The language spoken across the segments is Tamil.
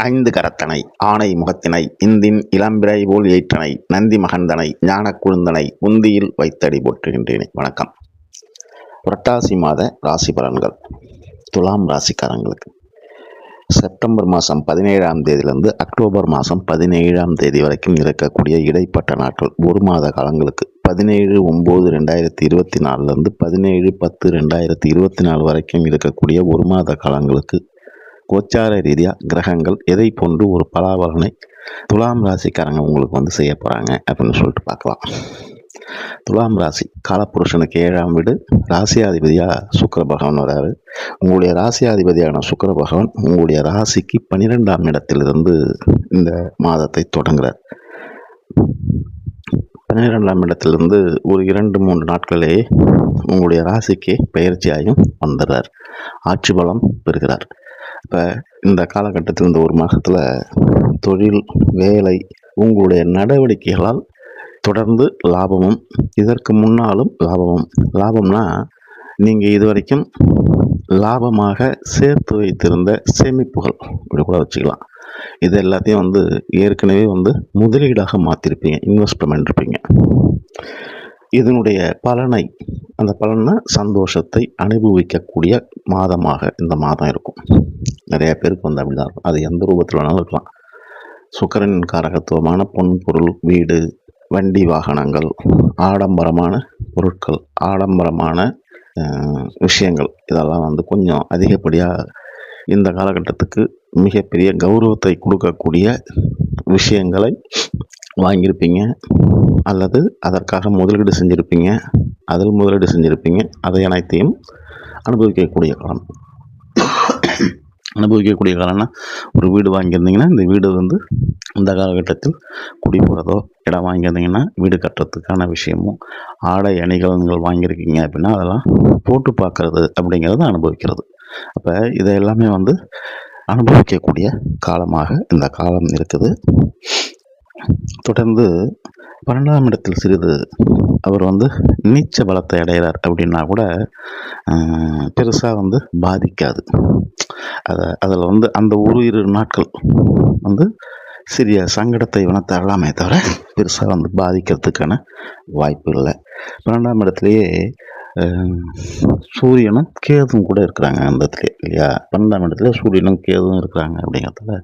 ஐந்து கரத்தனை ஆனை முகத்தினை இந்தின் இளம்பிறை போல் ஏற்றனை நந்தி மகந்தனை ஞான குழுந்தனை உந்தியில் வைத்தடி போற்றுகின்றேனே. வணக்கம். புரட்டாசி மாத ராசி பலன்கள். துலாம் ராசிக்காரங்களுக்கு. செப்டம்பர் மாதம் பதினேழாம் தேதியிலிருந்து அக்டோபர் மாதம் பதினேழாம் தேதி வரைக்கும் இருக்கக்கூடிய இடைப்பட்ட நாட்கள். ஒரு மாத காலங்களுக்கு பதினேழு ஒம்பது ரெண்டாயிரத்தி இருபத்தி நாலுலேருந்து பதினேழு பத்து ரெண்டாயிரத்தி இருபத்தி நாலு வரைக்கும் இருக்கக்கூடிய ஒரு மாத காலங்களுக்கு கோச்சார ரீதியாக கிரகங்கள் எதை போன்று ஒரு பலாபலனை துலாம் ராசிக்காரங்க உங்களுக்கு வந்து செய்ய போகிறாங்க அப்படின்னு சொல்லிட்டு பார்க்கலாம். துலாம் ராசி காலப்புருஷனுக்கு ஏழாம் வீடு ராசியாதிபதியாக சுக்கர பகவான் வராரு. உங்களுடைய ராசியாதிபதியான சுக்கர பகவான் உங்களுடைய ராசிக்கு பன்னிரெண்டாம் இடத்திலிருந்து இந்த மாதத்தை தொடங்குறார். பன்னிரெண்டாம் இடத்திலிருந்து ஒரு இரண்டு மூன்று நாட்களே உங்களுடைய ராசிக்கு பயிற்சியாயும் வந்துடுறார். ஆட்சி பலம் பெறுகிறார். இப்போ இந்த காலகட்டத்தில் இந்த ஒரு மாதத்தில் தொழில் வேலை உங்களுடைய நடவடிக்கைகளால் தொடர்ந்து லாபமும் இதற்கு முன்னாலும் லாபமும். லாபம்னா நீங்கள் இதுவரைக்கும் லாபமாக சேர்த்து வைத்திருந்த சேமிப்புகள் இப்படி கூட வச்சுக்கலாம். இது எல்லாத்தையும் வந்து ஏற்கனவே வந்து முதலீடாக மாற்றிருப்பீங்க இன்வெஸ்ட்மெண்ட் இருப்பீங்க இதனுடைய பலனை அந்த பலனை சந்தோஷத்தை அனுபவிக்கக்கூடிய மாதமாக இந்த மாதம் இருக்கும். நிறைய பேருக்கு வந்து அப்படி தான் இருக்கும். அது எந்த ரூபத்தில் வேணாலும் இருக்கலாம். சுக்கரன் காரகத்துவமான பொன் பொருள் வீடு வண்டி வாகனங்கள் ஆடம்பரமான பொருட்கள் ஆடம்பரமான விஷயங்கள். இதெல்லாம் வந்து கொஞ்சம் அதிகப்படியாக இந்த காலகட்டத்துக்கு மிகப்பெரிய கௌரவத்தை கொடுக்கக்கூடிய விஷயங்களை வாங்கியிருப்பீங்க. அல்லது அதற்காக முதலீடு செஞ்சுருப்பீங்க. அதில் முதலீடு செஞ்சுருப்பீங்க. அதை அனைத்தையும் அனுபவிக்கக்கூடிய காலம். அனுபவிக்கக்கூடிய காலம்னா ஒரு வீடு வாங்கியிருந்தீங்கன்னா இந்த வீடு வந்து இந்த காலகட்டத்தில் குடி போகிறதோ இடம் வாங்கியிருந்தீங்கன்னா வீடு கட்டுறதுக்கான விஷயமும் ஆடை அணிகலன்கள் வாங்கியிருக்கீங்க அப்படின்னா அதெல்லாம் போட்டு பார்க்குறது அப்படிங்கிறத அனுபவிக்கிறது. அப்போ இதை எல்லாமே வந்து அனுபவிக்கக்கூடிய காலமாக இந்த காலம் இருக்குது. தொடர்ந்து பன்னெண்டாம் இடத்தில் சிறிது அவர் வந்து நீச்ச பலத்தை அடைகிறார் அப்படின்னா கூட பெருசாக வந்து பாதிக்காது. அதை அதில் வந்து அந்த ஒரு இரு நாட்கள் வந்து சிறிய சங்கடத்தை வேணா தரலாமே தவிர பெருசாக வந்து பாதிக்கிறதுக்கான வாய்ப்பு இல்லை. பன்னெண்டாம் இடத்துலையே சூரியனும் கேதும் கூட இருக்கிறாங்க அந்த இடத்துல இல்லையா? பன்னெண்டாம் இடத்துல சூரியனும் கேதும் இருக்கிறாங்க அப்படிங்கிறதுல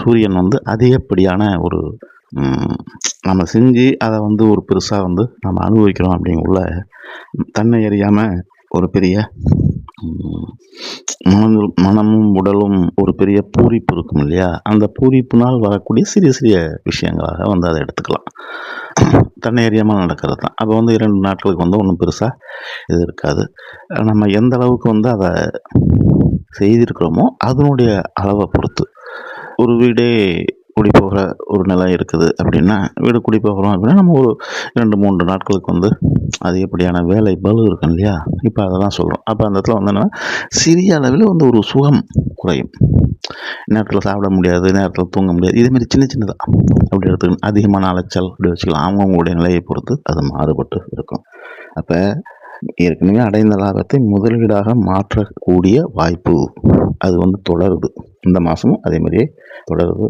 சூரியன் வந்து அதிகப்படியான ஒரு நம்ம செஞ்சு அதை வந்து ஒரு பெருசாக வந்து நம்ம அனுபவிக்கிறோம் அப்படிங்குள்ள தன்னை அறியாமல் ஒரு பெரிய மனதில் மனமும் உடலும் ஒரு பெரிய பூரிப்பு இருக்கும் இல்லையா? அந்த பூரிப்புனால் வரக்கூடிய சிறிய சிறிய விஷயங்களாக வந்து அதை எடுத்துக்கலாம். தன்னை அறியாமல் நடக்கிறது தான். அப்போ வந்து இரண்டு நாட்களுக்கு வந்து ஒன்றும் பெருசாக இது இருக்காது. நம்ம எந்த அளவுக்கு வந்து அதை செய்திருக்கிறோமோ அதனுடைய அளவை பொறுத்து. ஒரு வீடே குடி போகிற ஒரு நிலை இருக்குது அப்படின்னா வீடு குடி போகிறோம் அப்படின்னா நம்ம ஒரு ரெண்டு மூன்று நாட்களுக்கு வந்து அதிகப்படியான வேலை பலு இருக்கும் இல்லையா? இப்போ அதெல்லாம் சொல்கிறோம் அப்போ அந்த இடத்துல வந்து என்னென்னா சிறிய அளவில் வந்து ஒரு சுகம் குறையும். நேரத்தில் சாப்பிட முடியாது நேரத்தில் தூங்க முடியாது. இதேமாரி சின்ன சின்னதாக அப்படி எடுத்துக்கணும். அதிகமான அலைச்சல் அப்படி வச்சுக்கலாம். அவங்கவுங்களுடைய நிலையை பொறுத்து அது மாறுபட்டு இருக்கும். அப்போ ஏற்கனவே அடைந்த லாபத்தை முதலீடாக மாற்றக்கூடிய வாய்ப்பு அது வந்து தொடருது. இந்த மாதமும் அதே மாதிரியே தொடருது.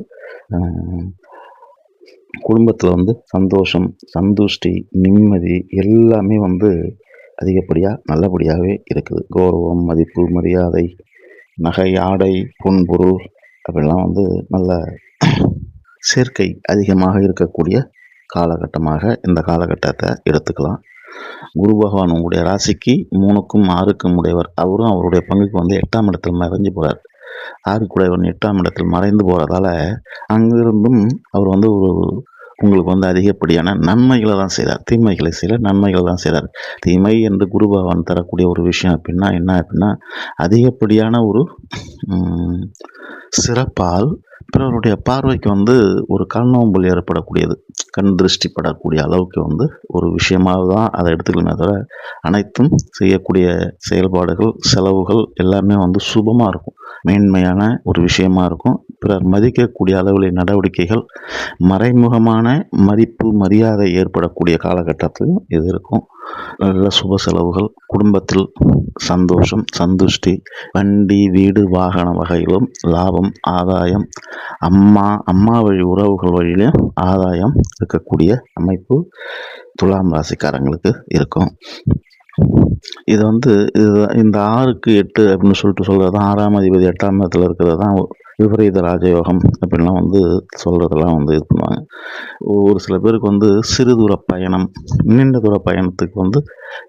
குடும்பத்தில் வந்து சந்தோஷம் சந்துஷ்டி நிம்மதி எல்லாமே வந்து அதிகப்படியாக நல்லபடியாகவே இருக்குது. கௌரவம் மதிப்பு மரியாதை நகை ஆடை பொன்பொருள் அப்படிலாம் வந்து நல்ல சேர்க்கை அதிகமாக இருக்கக்கூடிய காலகட்டமாக இந்த காலகட்டத்தை எடுத்துக்கலாம். குரு பகவான் உங்களுடைய ராசிக்கு மூணுக்கும் ஆறுக்கும் உடையவர். அவரும் அவருடைய பங்குக்கு வந்து எட்டாம் இடத்தில் மறைஞ்சு போகிறார் ஆறுக்குடையவன் எட்டாம் இடத்தில் மறைந்து போகிறதால அங்கிருந்தும் அவர் வந்து ஒரு உங்களுக்கு வந்து அதிகப்படியான நன்மைகளை தான் செய்கிறார் தீமைகளை செய்யல நன்மைகளை தான் செய்கிறார் தீமை என்று குருபாவன் தரக்கூடிய ஒரு விஷயம் அப்படின்னா என்ன அப்படின்னா அதிகப்படியான ஒரு சிறப்பால் பிறருடைய பார்வைக்கு வந்து ஒரு கண்ணோம்பல் ஏற்படக்கூடியது. கண் திருஷ்டி படக்கூடிய அளவுக்கு வந்து ஒரு விஷயமாக தான் அதை எடுத்துக்கணுமே தவிர அனைத்தும் செய்யக்கூடிய செயல்பாடுகள் செலவுகள் எல்லாமே வந்து சுபமாக இருக்கும். மேன்மையான ஒரு விஷயமா இருக்கும். பிறர் மதிக்கக்கூடிய அளவிலே நடவடிக்கைகள் மறைமுகமான மதிப்பு மரியாதை ஏற்படக்கூடிய காலகட்டத்திலும் இது இருக்கும். நல்ல சுப செலவுகள் குடும்பத்தில் சந்தோஷம் சந்துஷ்டி வண்டி வீடு வாகன வகையிலும் லாபம் ஆதாயம் அம்மா அம்மா வழி உறவுகள் வழியிலும் ஆதாயம் இருக்கக்கூடிய அமைப்பு துலாம் ராசிக்காரங்களுக்கு இருக்கும். இது வந்து இது இந்த ஆறுக்கு எட்டு அப்படின்னு சொல்லிட்டு சொல்கிறது தான் ஆறாம் அதிபதி எட்டாம் இடத்துல இருக்கிறது தான் விபரீத ராஜயோகம் அப்படின்லாம் வந்து சொல்கிறதெல்லாம் வந்து இது பண்ணுவாங்க. ஒரு சில பேருக்கு வந்து சிறு தூர பயணம் நீண்ட தூர பயணத்துக்கு வந்து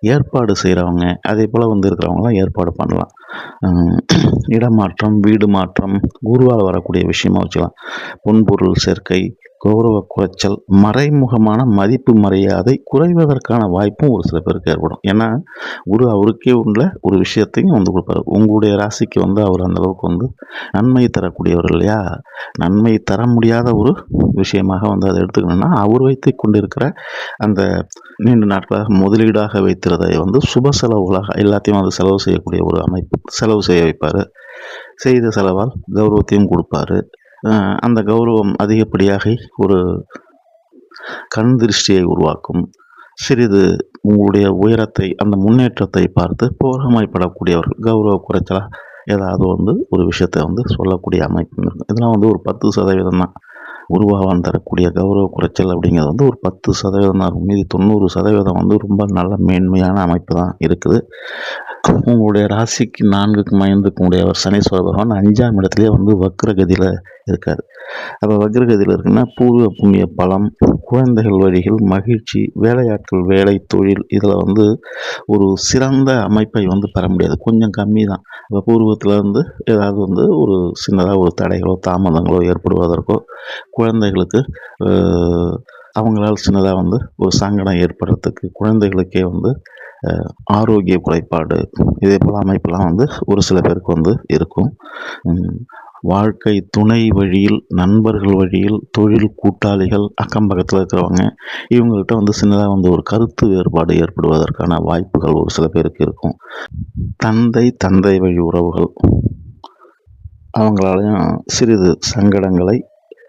ஏற்பாடு செய்கிறவங்க அதே போல் வந்து இருக்கிறவங்களாம் ஏற்பாடு பண்ணலாம். இடமாற்றம் வீடு மாற்றம் குருவால் வரக்கூடிய விஷயமா வச்சுக்கலாம். பொன்பொருள் சேர்க்கை கௌரவ குறைச்சல் மறைமுகமான மதிப்பு மரியாதை குறைவதற்கான வாய்ப்பும் ஒரு சில பேருக்கு ஏற்படும். ஏன்னா குரு அவருக்கே உள்ள ஒரு விஷயத்தையும் வந்து கொடுப்பாரு. உங்களுடைய ராசிக்கு வந்து அவர் அந்த அளவுக்கு வந்து நன்மை தரக்கூடியவர் இல்லையா? நன்மை தர முடியாத ஒரு விஷயமாக வந்து அதை எடுத்துக்கணும்னா அவர் வைத்து கொண்டிருக்கிற அந்த நீண்ட நாட்களாக முதலீடாக வைத்திருந்ததை வந்து சுப செலவுகளாக எல்லாத்தையும் வந்து செலவு செய்யக்கூடிய ஒரு அமைப்பு செலவு செய்ய வைப்பார். செய்த செலவால் கௌரவத்தையும் கொடுப்பாரு. அந்த கௌரவம் அதிகப்படியாக ஒரு கண் திருஷ்டியை உருவாக்கும். சிறிது உங்களுடைய உயரத்தை அந்த முன்னேற்றத்தை பார்த்து போராமைப்படக்கூடியவர்கள் கௌரவ குறைச்சலாக ஏதாவது வந்து ஒரு விஷயத்தை வந்து சொல்லக்கூடிய அமைப்பு இருக்கும் இதெல்லாம் வந்து ஒரு பத்து சதவீதம் தான் உருவாவான் தரக்கூடிய கௌரவ குறைச்சல் அப்படிங்கிறது வந்து ஒரு பத்து சதவீதம் தான் இருக்கும். மீதி தொண்ணூறு சதவீதம் வந்து ரொம்ப நல்ல மேன்மையான அமைப்பு தான் இருக்குது. உங்களுடைய ராசிக்கு நான்குக்கும் ஐந்துக்கும் உடையவர் சனீஸ்வர பகவான் அஞ்சாம் இடத்துலேயே வந்து வக்ரகதியில் இருக்காது. அப்போ வக்ரகதியில் இருக்குன்னா பூர்வ புண்ணிய பலம் குழந்தைகள் வழிகள் மகிழ்ச்சி வேலையாட்கள் வேலை தொழில் இதில் வந்து ஒரு சிறந்த அமைப்பை வந்து பெற முடியாது. கொஞ்சம் கம்மி தான் இப்போ பூர்வத்தில் இருந்து ஏதாவது வந்து ஒரு சின்னதாக ஒரு தடைகளோ தாமதங்களோ ஏற்படுவதற்கோ குழந்தைகளுக்கு அவங்களால் அவங்களால சின்னதாக வந்து ஒரு சங்கடம் ஏற்படுறதுக்கு குழந்தைகளுக்கே வந்து ஆரோக்கிய குறைபாடு இதே போல் அமைப்பெல்லாம் வந்து ஒரு சில பேருக்கு வந்து இருக்கும். வாழ்க்கை துணை வழியில் நண்பர்கள் வழியில் தொழில் கூட்டாளிகள் அக்கம் பக்கத்தில் இருக்கிறவங்க இவங்கள்ட்ட வந்து சின்னதாக வந்து ஒரு கருத்து வேறுபாடு ஏற்படுவதற்கான வாய்ப்புகள் ஒரு சில பேருக்கு இருக்கும். தந்தை தந்தை வழி உறவுகள். அவங்களாலையும் சிறிது சங்கடங்களை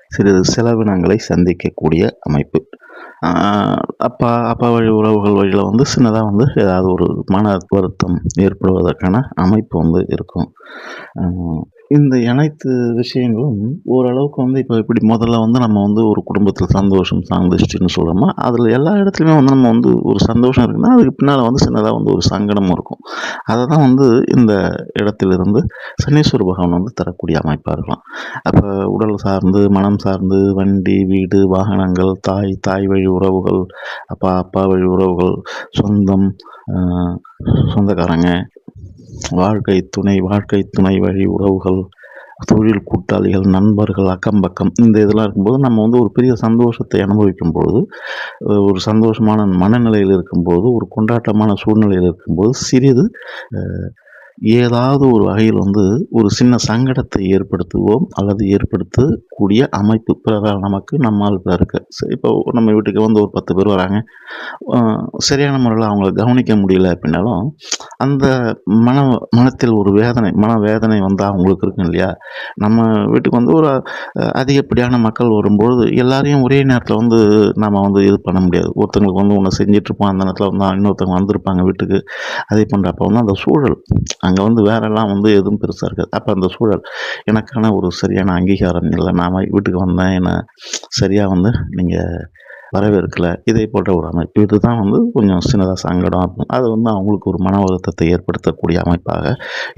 சிறிது செலவினங்களை சந்திக்கக்கூடிய அமைப்பு. அப்பா அப்பா வழி உறவுகள் வழியில் வந்து சின்னதாக வந்து ஏதாவது ஒரு மன வருத்தம் ஏற்படுவதற்கான அமைப்பு வந்து இருக்கும். இந்த அனைத்து விஷயங்களும் ஓரளவுக்கு வந்து இப்போ இப்படி முதல்ல வந்து நம்ம வந்து ஒரு குடும்பத்தில் சந்தோஷம் சார்ந்துச்சுன்னு சொல்கிறோமோ அதில் எல்லா இடத்துலையுமே வந்து நம்ம வந்து ஒரு சந்தோஷம் இருக்குன்னா அதுக்கு பின்னால் வந்து சின்னதாக வந்து ஒரு சங்கடமும் இருக்கும். அதை தான் வந்து இந்த இடத்திலிருந்து சனீஸ்வர பகவான் வந்து தரக்கூடிய அமைப்பாக இருக்கலாம். அப்போ உடல் சார்ந்து மனம் சார்ந்து வண்டி வீடு வாகனங்கள் தாய் தாய் வழி உறவுகள் அப்பா அப்பா வழி உறவுகள் சொந்தம் சொந்தக்காரங்க வாழ்க்கை துணை வாழ்க்கை துணை வழி உறவுகள் தொழில் கூட்டாளிகள் நண்பர்கள் அக்கம் பக்கம் இந்த இதெல்லாம் இருக்கும்போது நம்ம வந்து ஒரு பெரிய சந்தோஷத்தை அனுபவிக்கும் பொழுது ஒரு சந்தோஷமான மனநிலையில் இருக்கும்போது ஒரு கொண்டாட்டமான சூழ்நிலையில் இருக்கும்போது சிறிது ஏதாவது ஒரு வகையில் வந்து ஒரு சின்ன சங்கடத்தை ஏற்படுத்துவோம் அல்லது ஏற்படுத்தக்கூடிய அமைப்பு பிறரால் நமக்கு நம்மால் பிறருக்கு சரி இப்போ நம்ம வீட்டுக்கு வந்து ஒரு பத்து பேர் வராங்க. சரியான முறையில் அவங்கள கவனிக்க முடியல அப்படின்னாலும் அந்த மன மனத்தில் ஒரு வேதனை மன வேதனை வந்து அவங்களுக்கு இருக்கும் இல்லையா? நம்ம வீட்டுக்கு வந்து ஒரு அதிகப்படியான மக்கள் வரும்பொழுது எல்லாரையும் ஒரே நேரத்தில் வந்து நம்ம வந்து இது பண்ண முடியாது. ஒருத்தங்களுக்கு வந்து ஒன்று செஞ்சிட்ருப்போம் அந்த நேரத்தில் வந்து இன்னொருத்தவங்க வந்திருப்பாங்க வீட்டுக்கு. அதே பண்ணுறப்ப வந்து அந்த சூழல் அங்கே வந்து வேறெல்லாம் வந்து எதுவும் பெருசாக இருக்காது. அப்போ அந்த சூழல் எனக்கான ஒரு சரியான அங்கீகாரம் இல்லை. நான் வீட்டுக்கு வந்தேன் என்னை சரியாக வந்து நீங்கள் வரவேற்கலை. இதை போன்ற ஒரு அமைப்பு. இதுதான் வந்து கொஞ்சம் சின்னதாக சங்கடம் இருக்கும் அது வந்து அவங்களுக்கு ஒரு மன வருத்தத்தை ஏற்படுத்தக்கூடிய அமைப்பாக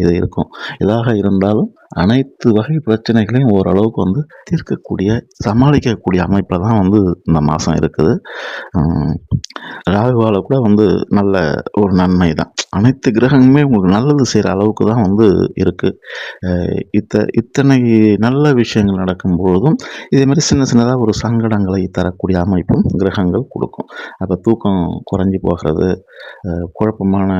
இது இருக்கும். இதாக இருந்தாலும் அனைத்து வகை பிரச்சனைகளையும் ஓரளவுக்கு வந்து தீர்க்கக்கூடிய சமாளிக்கக்கூடிய அமைப்பில் தான் வந்து இந்த மாதம் இருக்குது. ராகுவால் ராகுவால கூட வந்து நல்ல ஒரு நன்மை தான். அனைத்து கிரகங்களுமே உங்களுக்கு நல்லது செய்கிற அளவுக்கு தான் வந்து இருக்குது இத்த இத்தனை நல்ல விஷயங்கள் நடக்கும்பொழுதும் பொழுதும் மாதிரி சின்ன சின்னதாக ஒரு சங்கடங்களை தரக்கூடிய அமைப்பும் கிரகங்கள் கொடுக்கும். அப்போ தூக்கம் குறைஞ்சி போகிறது குழப்பமான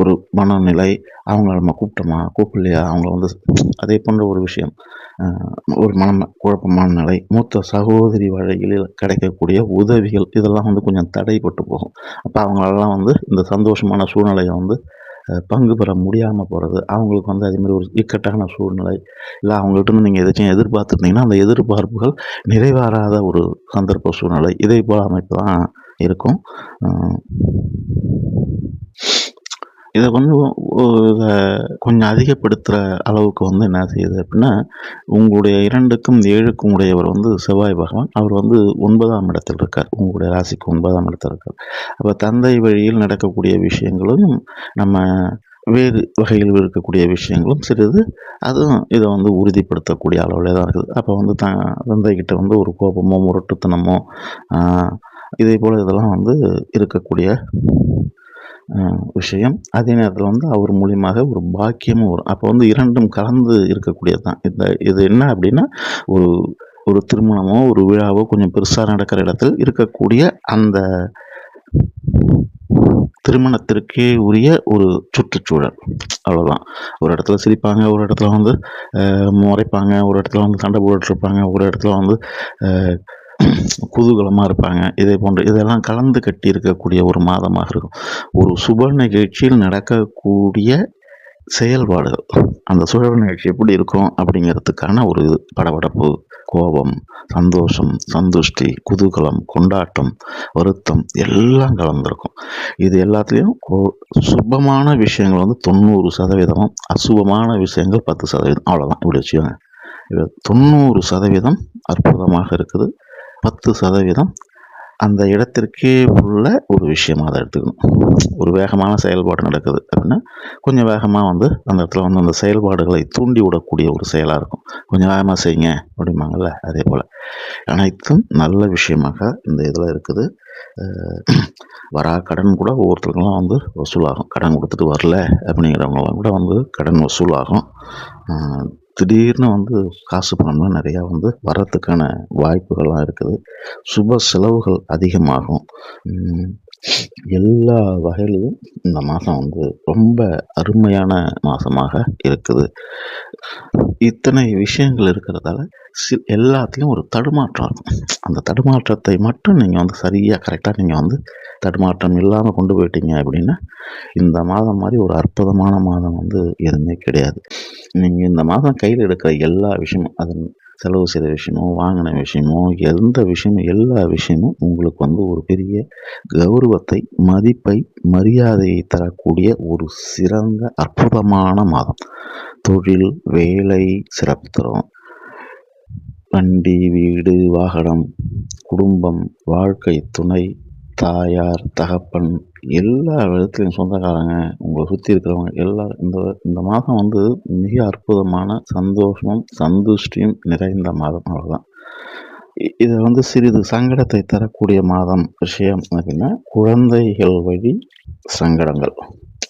ஒரு மனநிலை அவங்கள நம்ம கூப்பிட்டோமா கூப்பிடலையா அவங்கள வந்து அதே போன்ற ஒரு விஷயம். ஒரு மன குழப்பமான நிலை. மூத்த சகோதரி வழிகளில் கிடைக்கக்கூடிய உதவிகள் இதெல்லாம் வந்து கொஞ்சம் தடைப்பட்டு போகும். அப்போ அவங்களெல்லாம் வந்து இந்த சந்தோஷமான சூழ்நிலையை வந்து பங்கு பெற முடியாமல் போகிறது அவங்களுக்கு வந்து அதே மாதிரி ஒரு இக்கட்டான சூழ்நிலை. இல்லை அவங்கள்ட்ட இருந்து நீங்கள் எதாச்சும் எதிர்பார்த்துருந்தீங்கன்னா அந்த எதிர்பார்ப்புகள் நிறைவேறாத ஒரு சந்தர்ப்ப சூழ்நிலை. இதே போல் அமைப்பு தான் இருக்கும். இதை வந்து இதை கொஞ்சம் அதிகப்படுத்துகிற அளவுக்கு வந்து என்ன செய்யுது அப்படின்னா உங்களுடைய இரண்டுக்கும் ஏழுக்கும் உடையவர் வந்து செவ்வாய் பகவான். அவர் வந்து ஒன்பதாம் இடத்தில் இருக்கார். உங்களுடைய ராசிக்கு ஒன்பதாம் இடத்தில் இருக்கார். அப்போ தந்தை வழியில் நடக்கக்கூடிய விஷயங்களும் நம்ம வேறு வகையில் இருக்கக்கூடிய விஷயங்களும் சிறிது அதுவும் இதை வந்து உறுதிப்படுத்தக்கூடிய அளவில் தான் இருக்குது. அப்போ வந்து த தந்தைக்கிட்ட வந்து ஒரு கோபமோ முரட்டுத்தனமோ இதே போல் இதெல்லாம் வந்து இருக்கக்கூடிய விஷயம். அதே நேரத்தில் வந்து அவர் மூலியமாக ஒரு பாக்கியமும் வரும். அப்போ வந்து இரண்டும் கலந்து இருக்கக்கூடியது தான் இந்த இது என்ன அப்படின்னா ஒரு ஒரு திருமணமோ ஒரு விழாவோ கொஞ்சம் பெருசாக நடக்கிற இடத்தில் இருக்கக்கூடிய அந்த திருமணத்திற்கே உரிய ஒரு சுற்றுச்சூழல். அவ்வளோதான் ஒரு இடத்துல சிரிப்பாங்க ஒரு இடத்துல வந்து முறைப்பாங்க ஒரு இடத்துல வந்து சண்டை போட்டுருப்பாங்க ஒரு இடத்துல வந்து குதூகலமாக இருப்பாங்க. இதே போன்ற இதெல்லாம் கலந்து கட்டி இருக்கக்கூடிய ஒரு மாதமாக இருக்கும். ஒரு சுப நிகழ்ச்சியில் நடக்கக்கூடிய செயல்பாடுகள். அந்த சுழல் நிகழ்ச்சி எப்படி இருக்கும் அப்படிங்கிறதுக்கான ஒரு இது. படபடப்பு கோபம் சந்தோஷம் சந்துஷ்டி குதூகலம் கொண்டாட்டம் வருத்தம் எல்லாம் கலந்துருக்கும். இது எல்லாத்துலேயும் கோ- சுபமான விஷயங்கள் வந்து தொண்ணூறு சதவீதமும் அசுபமான விஷயங்கள் பத்து சதவீதம். அவ்வளோதான் இப்படி வச்சுக்கோங்க. இது தொண்ணூறு சதவீதம் அற்புதமாக இருக்குது. பத்து சதவீதம் அந்த இடத்திற்கே உள்ள ஒரு விஷயமாக அதை எடுத்துக்கணும். ஒரு வேகமான செயல்பாடு நடக்குது அப்படின்னா கொஞ்சம் வேகமாக வந்து அந்த இடத்துல வந்து அந்த செயல்பாடுகளை தூண்டி விடக்கூடிய ஒரு செயலாக இருக்கும். கொஞ்சம் வேகமாக செய்யுங்க அப்படிம்பாங்கல்ல அதே போல். அனைத்தும் நல்ல விஷயமாக இந்த இதில் இருக்குது. வரா கடன் கூட ஒவ்வொருத்தருக்கெல்லாம் வந்து வசூலாகும். கடன் கொடுத்துட்டு வரல அப்படிங்கிறவங்களாம் கூட வந்து கடன் வசூலாகும். திடீர்னு வந்து காசு பணம்லாம் நிறையா வந்து வர்றதுக்கான வாய்ப்புகள்லாம் இருக்குது. சுப செலவுகள் அதிகமாகும். எல்லா வகையிலையும் இந்த மாதம் வந்து ரொம்ப அருமையான மாதமாக இருக்குது. இத்தனை விஷயங்கள் இருக்கிறதால சி எல்லாத்துலேயும் ஒரு தடுமாற்றம் இருக்கும். அந்த தடுமாற்றத்தை மட்டும் நீங்கள் வந்து சரியாக கரெக்டாக நீங்கள் வந்து தடுமாற்றம் இல்லாமல் கொண்டு போயிட்டீங்க அப்படின்னா இந்த மாதம் மாதிரி ஒரு அற்புதமான மாதம் வந்து எதுவுமே கிடையாது. நீங்கள் இந்த மாதம் கையில் எடுக்கிற எல்லா விஷயமும் அது செலவு செய்த விஷயமோ வாங்கின விஷயமோ எந்த விஷயமும் எல்லா விஷயமும் உங்களுக்கு வந்து ஒரு பெரிய கௌரவத்தை மதிப்பை மரியாதையை தரக்கூடிய ஒரு சிறந்த அற்புதமான மாதம். தொழில் வேலை சிறப்பு தரும். வண்டி வீடு வாகனம் குடும்பம் வாழ்க்கை துணை தாயார் தகப்பன் எல்லா விதத்துலையும் சொந்தக்காரங்க உங்களை சுற்றி இருக்கிறவங்க எல்லா இந்த இந்த மாதம் வந்து மிக அற்புதமான சந்தோஷமும் சந்துஷ்டியும் நிறைந்த மாதம் அவ்வளோதான் இ- இது வந்து சிறிது சங்கடத்தை தரக்கூடிய மாதம் விஷயம் அப்படின்னா குழந்தைகள் வழி சங்கடங்கள்.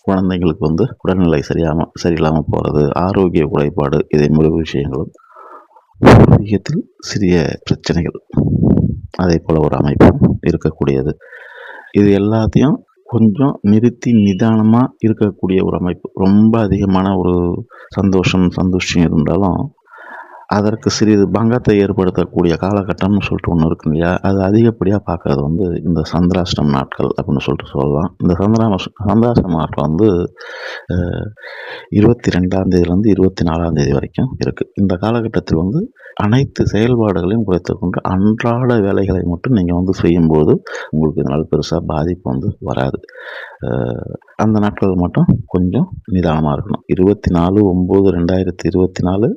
குழந்தைங்களுக்கு வந்து உடல்நிலை சரியாமல் சரியில்லாமல் போகிறது ஆரோக்கிய குறைபாடு இதே மாதிரி விஷயங்களும் பூர்வீகத்தில் சிறிய பிரச்சனைகள். அதே போல் ஒரு அமைப்பும் இருக்கக்கூடியது. இது எல்லாத்தையும் கொஞ்சம் நிறுத்தி நிதானமாக இருக்கக்கூடிய ஒரு அமைப்பு. ரொம்ப அதிகமான ஒரு சந்தோஷம் சந்தோஷம் இருந்தாலும் அதற்கு சிறிது பங்கத்தை ஏற்படுத்தக்கூடிய காலகட்டம்னு சொல்லிட்டு ஒன்று இருக்கு இல்லையா? அது அதிகப்படியாக பார்க்கறது வந்து இந்த சந்திராஷ்டம் நாட்கள் அப்படின்னு சொல்லிட்டு சொல்லலாம். இந்த சந்திராம சந்திராஷ்டம் நாட்கள் வந்து இருபத்தி ரெண்டாம் தேதியிலேருந்து இருபத்தி நாலாம் தேதி வரைக்கும் இருக்குது இந்த காலகட்டத்தில் வந்து அனைத்து செயல்பாடுகளையும் குறைத்து கொண்டு அன்றாட வேலைகளை மட்டும் நீங்கள் வந்து செய்யும்போது உங்களுக்கு இதனால் பெருசாக பாதிப்பு வந்து வராது. அந்த நாட்கள் மட்டும் கொஞ்சம் நிதானமாக இருக்கணும். இருபத்தி நாலு ஒம்பது ரெண்டாயிரத்தி இருபத்தி நாலு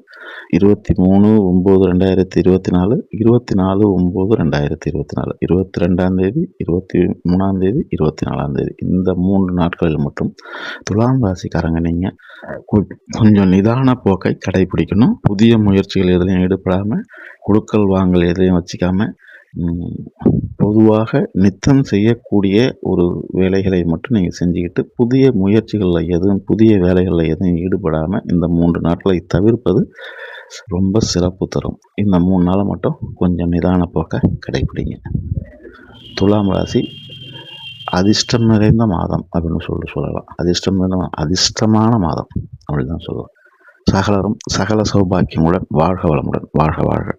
இருபத்தி மூணு ஒம்பது ரெண்டாயிரத்தி இருபத்தி நாலு இருபத்தி நாலு ஒம்பது ரெண்டாயிரத்தி இருபத்தி நாலு இருபத்தி ரெண்டாம் தேதி இருபத்தி மூணாம் தேதி இருபத்தி நாலாம் தேதி. இந்த மூன்று நாட்களில் மட்டும் துலாம் ராசிக்காரங்க நீங்கள் கொஞ்சம் நிதான போக்கை கடைபிடிக்கணும். புதிய முயற்சிகள் எதுலையும் ஈடுபடாமல் குழுக்கள் வாங்கல் எதுலையும் வச்சுக்காமல் பொதுவாக நித்தம் செய்யக்கூடிய ஒரு வேலைகளை மட்டும் நீங்கள் செஞ்சுக்கிட்டு புதிய முயற்சிகளில் எதுவும் புதிய வேலைகளில் எதுவும் ஈடுபடாமல் இந்த மூன்று நாட்களை தவிர்ப்பது ரொம்ப சிறப்பு தரும். இந்த மூணு நாளை மட்டும் கொஞ்சம் நிதான போக்கை கடைப்பிடிங்க. துலாம் ராசி அதிர்ஷ்டம் நிறைந்த மாதம் அப்படின்னு சொல்லி சொல்லலாம். அதிர்ஷ்டம் நிறைந்த அதிர்ஷ்டமான மாதம் அப்படின்னு தான் சொல்லலாம் சகலரும் சகல சௌபாக்கியங்களுடன் வாழ்க வளமுடன். வாழ்க வாழ்க.